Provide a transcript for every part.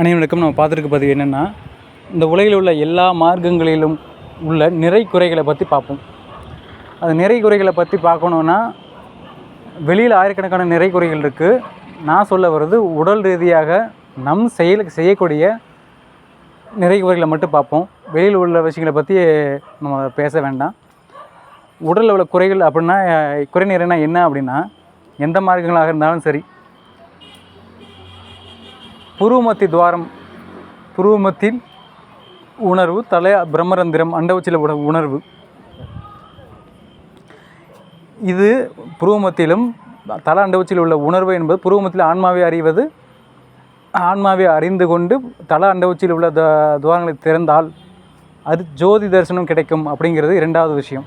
அனைவருக்கும் நம்ம பார்த்துருக்க பதிவு என்னென்னா இந்த உலகில் உள்ள எல்லா மார்க்கங்களிலும் உள்ள நிறை குறைகளை பற்றி பார்ப்போம். அது நிறை குறைகளை பற்றி பார்க்கணுன்னா வெளியில் ஆயிரக்கணக்கான நிறை குறைகள் இருக்குது நான் சொல்ல வர்றது உடல் ரீதியாக நம் செயலுக்கு செய்யக்கூடிய நிறை குறைகளை மட்டும் பார்ப்போம். வெளியில் உள்ள விஷயங்களை பற்றி நம்ம பேச வேண்டாம். உடலில் உள்ள குறைகள் அப்படின்னா அஹ், குறை நிறைனா என்ன அப்படின்னா எந்த மார்க்கங்களாக இருந்தாலும் சரி புருவமத்தி துவாரம் புருவமத்தின் உணர்வு தலை பிரம்மரந்திரம் அண்டவச்சில உணர்வு. இது புருவமத்திலும் தல அண்டவச்சில் உள்ள உணர்வு என்பது புருவமத்தில் ஆன்மாவை அறிவது ஆன்மாவை அறிந்து கொண்டு தல அண்டவச்சில் உள்ள த துவாரங்களை திறந்தால் அது ஜோதி தரிசனம் கிடைக்கும் அப்படிங்கிறது இரண்டாவது விஷயம்.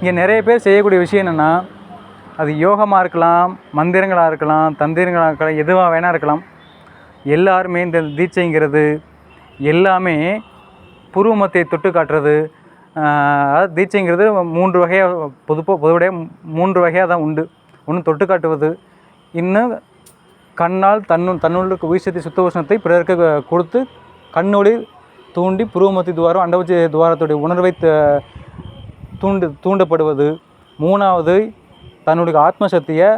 இங்கே நிறைய பேர் செய்யக்கூடிய விஷயம் என்னென்னா அது யோகமாக இருக்கலாம் மந்திரங்களாக இருக்கலாம் தந்திரங்களாக இருக்கலாம் எதுவாக வேணா இருக்கலாம். எல்லாருமே இந்த தீட்சைங்கிறது எல்லாமே புருவமத்தை தொட்டு காட்டுறது. அதாவது தீட்சைங்கிறது மூன்று வகையாக பொதுப்போ பொதுவுடைய மூன்று வகையாக தான் உண்டு. ஒன்று தொட்டு காட்டுவது இன்னும் கண்ணால் தன்னு தன்னுள்ளுக்கு உயிர்சக்தி சுத்த உஷ்ணத்தை பிறருக்கு கொடுத்து கண்ணொளி தூண்டி புருவமத்தி துவாரம் அண்டவச்சி துவாரத்துடைய உணர்வை தூண்டு தூண்டப்படுவது. மூணாவது தன்னுடைய ஆத்மசக்தியை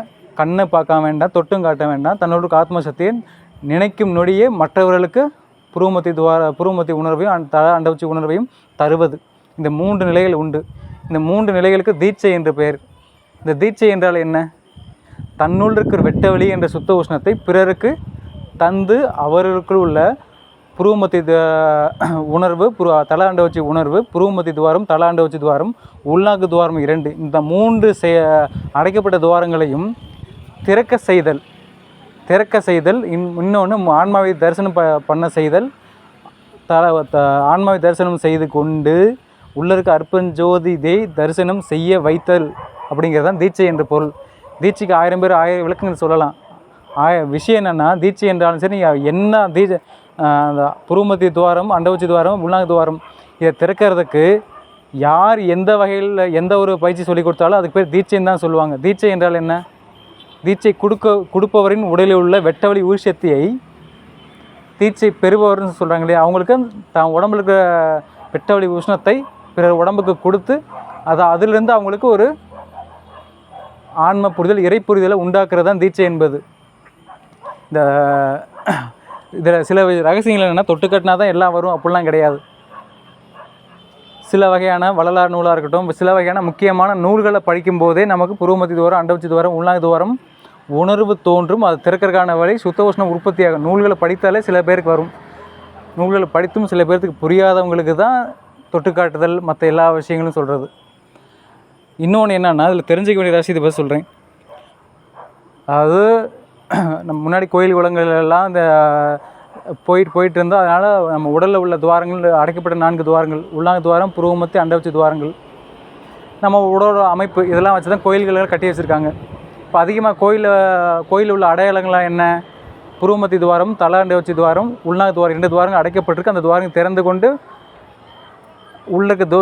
கண்ணை பார்க்க வேண்டாம் தொட்டும் காட்ட வேண்டாம் தன்னுடைய ஆத்மசக்தியை நினைக்கும் நொடியே மற்றவர்களுக்கு புருவமத்தி துவார புருவமத்தி உணர்வையும் அண்ட் அண்டவச்சி உணர்வையும் தருவது. இந்த மூன்று நிலைகள் உண்டு. இந்த மூன்று நிலைகளுக்கு தீட்சை என்று பெயர். இந்த தீட்சை என்றால் என்ன? தன்னுள் இருக்கிற வெட்டவெளி என்ற சுத்த உஷ்ணத்தை பிறருக்கு தந்து அவர்களுக்குள் உள்ள புருவமத்தி உணர்வு புரு தல அண்டவச்சி உணர்வு புருவமத்தி துவாரம் தல அண்டவச்சி துவாரம் உள்நாக்கு துவாரம் இரண்டு. இந்த மூன்று செய அடைக்கப்பட்ட துவாரங்களையும் திறக்க செய்தல். திறக்க செய்தல் இன் இன்னொன்று ஆன்மாவை தரிசனம் ப பண்ண செய்தல் தல த ஆன்மாவை தரிசனம் செய்து கொண்டு உள்ள இருக்க அற்பஞ்சோதிதை தரிசனம் செய்ய வைத்தல் அப்படிங்கிறது தான் தீட்சை என்ற பொருள். தீட்சைக்கு ஆயிரம் பேர் ஆயிரம் விளக்கங்கள் சொல்லலாம். ஆய விஷயம் என்னென்னா தீட்சை என்றாலும் சரி என்ன தீட்சை அந்த புருமதி துவாரம் அண்டவச்சி துவாரம் உள்நாக்கு துவாரம் இதை திறக்கிறதுக்கு யார் எந்த வகையில் எந்த ஒரு பயிற்சி சொல்லி கொடுத்தாலும் அதுக்கு பேர் தீட்சைன்னு தான் சொல்லுவாங்க. தீட்சை என்றால் என்ன? தீட்சை கொடுக்க கொடுப்பவரின் உடலில் உள்ள வெட்டவழி உயிர்சக்தியை தீட்சை பெறுபவர்னு சொல்கிறாங்க இல்லையா அவங்களுக்கு தான் உடம்புல இருக்கிற வெட்டவழி உஷ்ணத்தை பிறர் உடம்புக்கு கொடுத்து அதை அதிலிருந்து அவங்களுக்கு ஒரு ஆன்ம புரிதல் இறை புரிதலை உண்டாக்குறது தான் தீட்சை என்பது. இந்த இதில் சில ரகசியங்கள் என்னென்னா தொட்டு கட்டினா தான் எல்லாம் வரும் அப்படிலாம் கிடையாது. சில வகையான வள்ளலார் நூலாக இருக்கட்டும் சில வகையான முக்கியமான நூல்களை படிக்கும் போதே நமக்கு புருவமத்தி துவாரம் அண்டவச்சி துவாரம் உள்நாக்கு துவாரம் உணர்வு தோன்றும். அது திறக்கிறதுக்கான வழி சுத்த உஷ்ணம் உற்பத்தியாகும் நூல்களை படித்தாலே சில பேருக்கு வரும். நூல்களை படித்தும் சில பேர்த்துக்கு புரியாதவங்களுக்கு தான் தொட்டுக்காட்டுதல் மற்ற எல்லா விஷயங்களும் சொல்கிறது இன்னொன்று என்னன்னா அதில் தெரிஞ்சிக்க வேண்டிய ரசீது பற்றி சொல்கிறேன் அதாவது நம்ம முன்னாடி கோயில் குளங்கள் எல்லாம் இந்த போயிட்டு போயிட்டு இருந்தோம் அதனால் நம்ம உடலில் உள்ள துவாரங்கள் அடைக்கப்பட்ட நான்கு துவாரங்கள் உள்ளாங்க துவாரம் புருவமத்து அண்டவச்சி துவாரங்கள். நம்ம உடலோட அமைப்பு இதெல்லாம் வச்சு தான் கோயில்கள் கட்டி வச்சுருக்காங்க. இப்போ அதிகமாக கோயிலில் கோயிலில் உள்ள அடையாளங்கள்லாம் என்ன? புருவமத்தி துவாரம் தலாண்டவச்சி துவாரம் உள்நாக துவாரம் ரெண்டு துவாரங்கள் அடைக்கப்பட்டிருக்கு. அந்த துவாரங்கள் திறந்து கொண்டு உள்ளக்கு தோ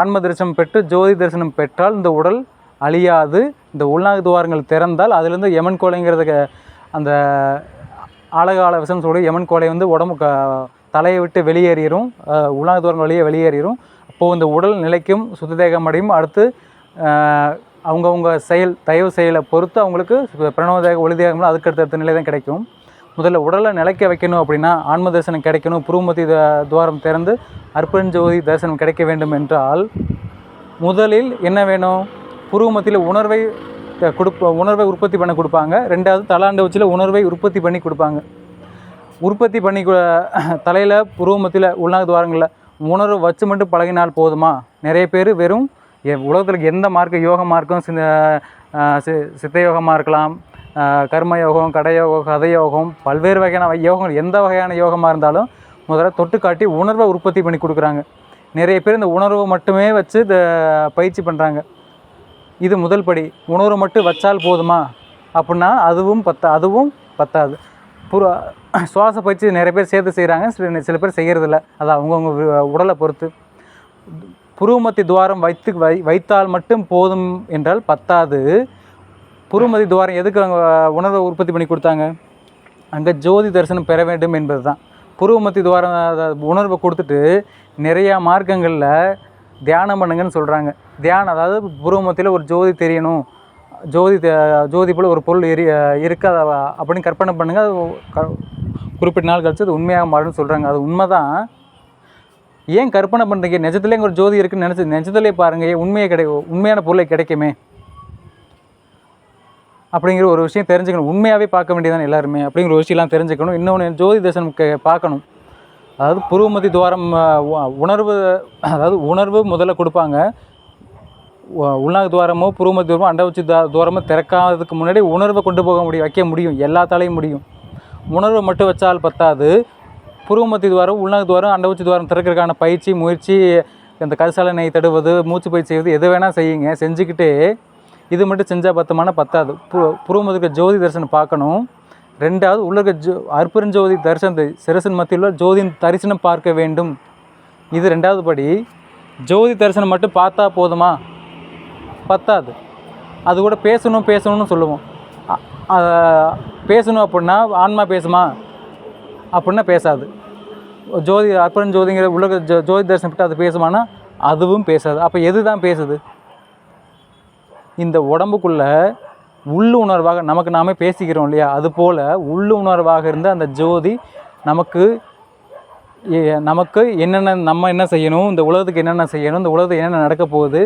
ஆன்ம தரிசனம் பெற்று ஜோதி தரிசனம் பெற்றால் இந்த உடல் அழியாது. இந்த உள்நாக துவாரங்கள் திறந்தால் அதுலேருந்து யமன் கோலைங்கிறதுக்கு அந்த ஆழகால விஷம் சொல்லி யமன் கோலை வந்து உடம்பு க தலையை விட்டு வெளியேறிடும் ஆஹ் தூரம் வழியே வெளியேறிடும் அப்போது இந்த உடல் நிலைக்கும் சுத்ததேகம் அடையும். அடுத்து அவங்கவுங்க செயல் தயவு செயலை பொறுத்து அவங்களுக்கு பிரணவதேக ஒளிதேகம்லாம் அதுக்கு அடுத்த நிலை தான் கிடைக்கும். முதல்ல உடலை நிலைக்க வைக்கணும் அப்படின்னா ஆன்ம தரிசனம் கிடைக்கணும். புருமதி த- துவாரம் திறந்து அற்பஞ்சோதி தரிசனம் கிடைக்க வேண்டும் என்றால் முதலில் என்ன வேணும்? புருவமத்தியில் உணர்வை கொடுப்ப உணர்வை உற்பத்தி பண்ண கொடுப்பாங்க. ரெண்டாவது தலாண்ட உச்சியில் உணர்வை உற்பத்தி பண்ணி கொடுப்பாங்க. உற்பத்தி பண்ணி தலையில் புருவமத்தில் உள்நாக துவாரங்களில் உணர்வு வச்சு மட்டும் பழகினால் போதுமா? நிறைய பேர் வெறும் எ- உலகத்தில் எந்த மார்க்க யோக மார்க்கம் சி- சித்த யோகமாக இருக்கலாம் கர்ம யோகம் கடையோகம் கதையோகம் பல்வேறு வகையான யோகங்கள் எந்த வகையான யோகமாக இருந்தாலும் முதல்ல தொட்டு காட்டி உணர்வை உற்பத்தி பண்ணி கொடுக்குறாங்க. நிறைய பேர் இந்த உணர்வை மட்டுமே வச்சு இந்த பயிற்சி பண்ணுறாங்க இது முதல் படி. உணர்வு மட்டும் வச்சால் போதுமா? அப்படின்னா அதுவும் பத்தா அதுவும் பத்தாது. புற சுவாச பயிற்சி நிறைய பேர் சேர்த்து செய்கிறாங்க சில சில பேர் செய்கிறதில்ல அது அவங்கவுங்க உடலை பொறுத்து. புருமத்தி துவாரம் வைத்து வை வைத்தால் மட்டும் போதும் என்றால் பத்தாது. புருமதி துவாரம் எதுக்கு அவங்க உணர்வை உற்பத்தி பண்ணி கொடுத்தாங்க? அங்கே ஜோதி தரிசனம் பெற வேண்டும் என்பது தான் புருவமத்தி துவாரம் உணர்வை கொடுத்துட்டு நிறையா மார்க்கங்களில் தியானம் பண்ணுங்கன்னு சொல்கிறாங்க தியானம் அதாவது புருவமத்தியில் ஒரு ஜோதி தெரியணும். ஜோதி ஜோதி போல் ஒரு பொருள் எரி இருக்கு அதை அப்படின்னு கற்பனை பண்ணுங்கள் அது குறிப்பிட்ட நாள் கழிச்சு அது உண்மையாக மாறும்னு சொல்கிறாங்க அது உண்மை தான் ஏன் கற்பனை பண்ணுறீங்க நிஜத்துலேயே ஒரு ஜோதி இருக்குன்னு நினச்சி நிஜத்துலேயே பாருங்கள் உண்மையை கிடை உண்மையான பொருளை கிடைக்குமே? அப்படிங்கிற ஒரு விஷயம் தெரிஞ்சுக்கணும். உண்மையாகவே பார்க்க வேண்டியதான எல்லாருமே. அப்படிங்கிற ஒரு விஷயம்லாம் தெரிஞ்சுக்கணும். இன்னொன்று ஜோதி தரிசனம் பார்க்கணும். அதாவது புருவமதி துவாரம் உணர்வு அதாவது உணர்வு முதல்ல கொடுப்பாங்க. உள்நாக துவாரமோ புரும தூரமோ அண்டவச்சி துவாரமோ திறக்காததுக்கு முன்னாடி உணர்வை கொண்டு போக முடியும் வைக்க முடியும். எல்லாத்தாலையும் முடியும். உணர்வை மட்டும் வச்சால் பத்தாது. புருவமத்தி துவாரம் உள்நாக துவாரம் அண்டவச்சி துவாரம் திறக்கிறதுக்கான பயிற்சி முயற்சி இந்த கரிசாலனை தடுவது மூச்சு பயிற்சி செய்வது எது வேணால் செய்யுங்க. செஞ்சுக்கிட்டே இது மட்டும் செஞ்சால் பத்தமான பத்தாது. பு புருவமத்துக்கு ஜோதி தரிசனம் பார்க்கணும். ரெண்டாவது உள்ளக இருக்க ஜோ அற்புறஞ்சோதி தரிசனத்தை சிரசின் மத்தியில் ஜோதியின் தரிசனம் பார்க்க வேண்டும். இது ரெண்டாவது படி. ஜோதி தரிசனம் மட்டும் பார்த்தா போதுமா? பத்தாது. அது கூட பேசணும் பேசணும்னு சொல்லுவோம். பேசணும் அப்படின்னா ஆன்மா பேசுமா? அப்படின்னா பேசாது. ஜோதி அற்புதம் ஜோதிங்கிற உலக ஜோ ஜோதி தரிசனம் விட்டு அது பேசுமானா அதுவும் பேசாது. அப்போ எது தான் பேசுது? இந்த உடம்புக்குள்ளே உள்ளு உணர்வாக நமக்கு நாமே பேசிக்கிறோம் இல்லையா? அது போல் உள்ளுணர்வாக இருந்த அந்த ஜோதி நமக்கு நமக்கு என்னென்ன நம்ம என்ன செய்யணும்? இந்த உலகத்துக்கு என்னென்ன செய்யணும்? இந்த உலகத்துக்கு என்னென்ன நடக்க போகுது?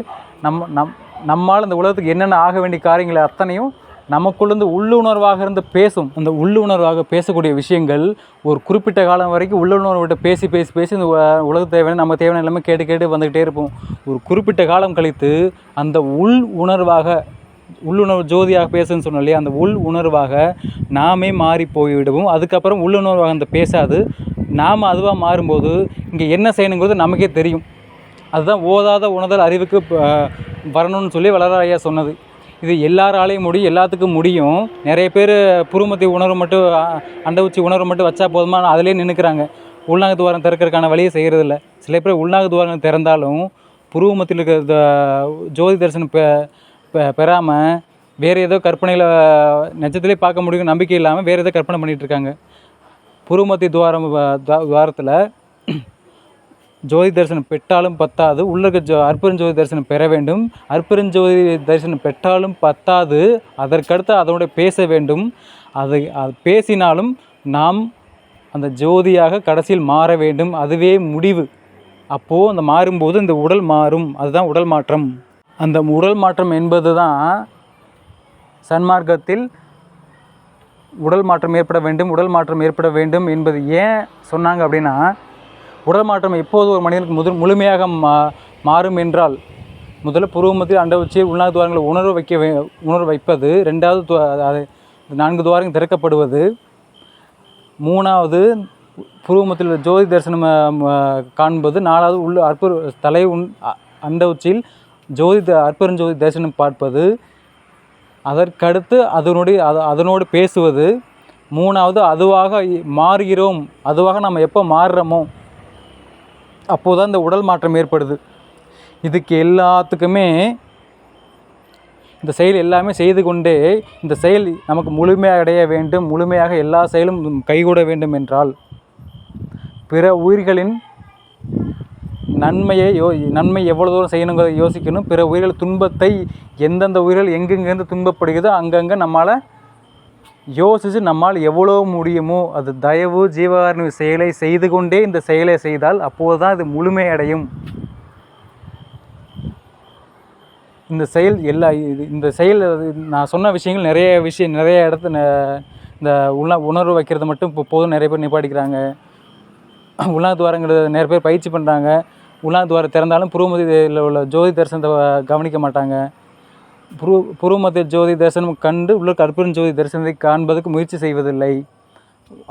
நம்ம நம் நம்மால் இந்த உலகத்துக்கு என்னென்ன ஆக வேண்டிய காரியங்களை அத்தனையும் நமக்குள்ளேருந்து உள்ளுணர்வாக இருந்து பேசும். அந்த உள்ளுணர்வாக பேசக்கூடிய விஷயங்கள் ஒரு குறிப்பிட்ட காலம் வரைக்கும் உள்ளுணர்வுகிட்ட பேசி பேசி பேசி இந்த உலக உலகத்து தேவையான நம்ம தேவையான எல்லாமே கேட்டு கேட்டு வந்துக்கிட்டே இருப்போம். ஒரு குறிப்பிட்ட காலம் கழித்து அந்த உள் உணர்வாக உள்ளுணர்வு ஜோதியாக பேசுன்னு சொன்னோம் இல்லையா? அந்த உள் உணர்வாக நாமே மாறி போய்விடுவோம். அதுக்கப்புறம் உள்ளுணர்வாக அந்த பேசாது. நாம் அதுவாக மாறும்போது இங்கே என்ன செய்யணுங்கிறது நமக்கே தெரியும். அதுதான் ஓதாத உணர்தல் அறிவுக்கு வரணும்னு சொல்லி வளராயா சொன்னது. இது எல்லாராலையும் முடியும் எல்லாத்துக்கும் முடியும். நிறைய பேர் புருமத்தி உணர்வு மட்டும் அ- உச்சி உணர்வு மட்டும் வச்சா போதுமா? அதிலே நின்றுக்கிறாங்க உள்நாக துவாரம் திறக்கிறதுக்கான வழியை செய்கிறதில்ல சில பேர் உள்நாக துவாரம் திறந்தாலும் புருவமத்தில் இருக்கிற த- ஜோதி தரிசனம் பெ பெ- பெறாமல் வேறு ஏதோ கற்பனையில் நெஜத்திலே பார்க்க முடியும் நம்பிக்கை இல்லாமல் வேறு ஏதோ கற்பனை பண்ணிகிட்டு இருக்காங்க. புருமத்தி துவாரம் துவாரத்தில் ஜோதி தரிசனம் பெற்றாலும் பத்தாது. உள்ள இருக்க ஜோ அற்பெருஞ்சோதி தரிசனம் பெற வேண்டும். அற்பெருஞ்சோதி தரிசனம் பெற்றாலும் பத்தாது. அதற்கடுத்து அதனுடைய பேச வேண்டும். அது அது பேசினாலும் நாம் அந்த ஜோதியாக கடைசியில் மாற வேண்டும். அதுவே முடிவு. அப்போது அந்த மாறும்போது இந்த உடல் மாறும். அதுதான் உடல் மாற்றம். அந்த உடல் மாற்றம் என்பது தான் சன்மார்க்கத்தில் உடல் மாற்றம் ஏற்பட வேண்டும் உடல் மாற்றம் ஏற்பட வேண்டும் என்பது ஏன் சொன்னாங்க அப்படின்னா உடல் மாற்றம் எப்போது ஒரு மனிதனுக்கு முதல் முழுமையாக மா மாறும் என்றால் முதல்ல புருவமத்தில் அண்ட வச்சு உள்நாட்டு துவாரங்களை உணர்வு வைக்க உணர்வு வைப்பது ரெண்டாவது அது நான்கு துவாரங்கள் திறக்கப்படுவது. மூணாவது புருவமத்தில் ஜோதி தரிசனம் காண்பது. நாலாவது உள்ள அற்புர் தலை உண் அண்ட உச்சியில் ஜோதி த- தரிசனம் பார்ப்பது. அதற்கடுத்து அதனுடைய அது அதனோடு பேசுவது. மூணாவது அதுவாக மாறுகிறோம். அதுவாக நம்ம எப்போ மாறுறோமோ அப்போது தான் இந்த உடல் மாற்றம் ஏற்படுது. இதுக்கு எல்லாத்துக்குமே இந்த செயல் எல்லாமே செய்து கொண்டே இந்த செயல் நமக்கு முழுமையாக அடைய வேண்டும். முழுமையாக எல்லா செயலும் கைகூட வேண்டும் என்றால் பிற உயிர்களின் நன்மையை யோ நன்மை எவ்வளோ தூரம் செய்யணுங்கிறத யோசிக்கணும். பிற உயிர்கள் துன்பத்தை எந்தெந்த உயிர்கள் எங்கெங்கேருந்து துன்பப்படுகிறதோ அங்கங்கே நம்மளால் யோசித்து நம்மால் எவ்வளோ முடியுமோ அது தயவு ஜீவகாரண செயலை செய்து கொண்டே இந்த செயலை செய்தால் அப்போது தான் அது முழுமையடையும். இந்த செயல் எல்லா இது இந்த செயல் நான் சொன்ன விஷயங்கள் நிறைய விஷயம் நிறைய இடத்து இந்த உண உணர்வு வைக்கிறது மட்டும் இப்போ போதும் நிறைய பேர் நிப்பாட்டிக்கிறாங்க. உலா துவாரங்கிறது நிறைய பேர் பயிற்சி பண்ணுறாங்க உலா துவாரம் திறந்தாலும் புருவமதியில் உள்ள ஜோதி தரிசனத்தை கவனிக்க மாட்டாங்க. புரு புருமத்திய ஜோதி தரிசனம் கண்டு உள்ள அற்புதஞ்சோதி தரிசனத்தை காண்பதற்கு முயற்சி செய்வதில்லை.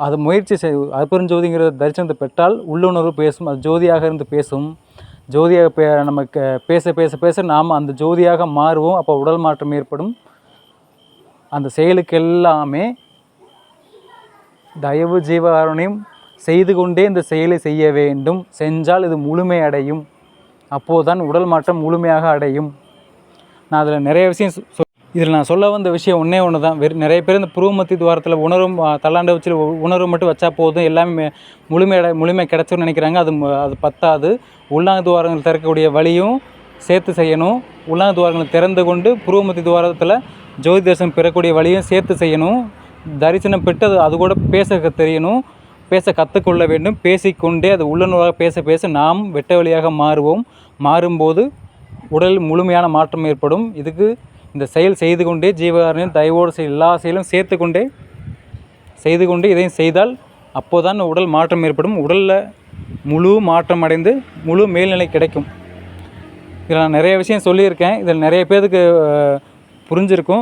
அது முயற்சி செய் அற்புதஞ்சோதிங்கிற தரிசனத்தை பெற்றால் உள்ளுணர்வு பேசும் அது ஜோதியாக இருந்து பேசும். ஜோதியாக பே நமக்கு பேச பேச பேச நாம் அந்த ஜோதியாக மாறுவோம். அப்போ உடல் மாற்றம் ஏற்படும். அந்த செயலுக்கு எல்லாமே தயவு ஜீவகாருண்யம் செய்து கொண்டே இந்த செயலை செய்ய வேண்டும். செஞ்சால் இது முழுமை அடையும். அப்போதுதான் உடல் மாற்றம் முழுமையாக அடையும். நான் அதில் நிறைய விஷயம் சொ- இதில் நான் சொல்ல வந்த விஷயம் ஒன்றே ஒன்று தான் வெறும் நிறைய பேர் இந்த புருவமத்தி துவாரத்தில் உணரும் தள்ளாண்டு வச்சு உணர்வு மட்டும் வச்சா போதும். எல்லாமே முழுமையடை முழுமை கிடச்சுன்னு நினைக்கிறாங்க. அது ம- அது பத்தாது. உள்ளாங்க துவாரங்கள் திறக்கக்கூடிய வழியும் சேர்த்து செய்யணும். உள்ளாங்க துவாரங்களை திறந்து கொண்டு புருவமத்தி துவாரத்தில் ஜோதி தரிசனம் பெறக்கூடிய வழியும் சேர்த்து செய்யணும். தரிசனம் பெற்று அது அது கூட பேச க- தெரியணும். பேச கற்றுக்கொள்ள வேண்டும். பேசிக்கொண்டே அது உள்ளுணர்வாக பேச பேச நாம் வெட்ட வழியாக மாறுவோம். மாறும்போது உடல் முழுமையான மாற்றம் ஏற்படும். இதுக்கு இந்த செயல் செய்து கொண்டே ஜீவகாரணியும் தயவோடு செய் எல்லா செயலும் சேர்த்து கொண்டே செய்து கொண்டு இதையும் செய்தால் அப்போதான் உடல் மாற்றம் ஏற்படும். உடலில் முழு மாற்றம் அடைந்து முழு மேல்நிலை கிடைக்கும். இதில் நான் நிறைய விஷயம் சொல்லியிருக்கேன். இதில் நிறைய பேருக்கு புரிஞ்சிருக்கும்.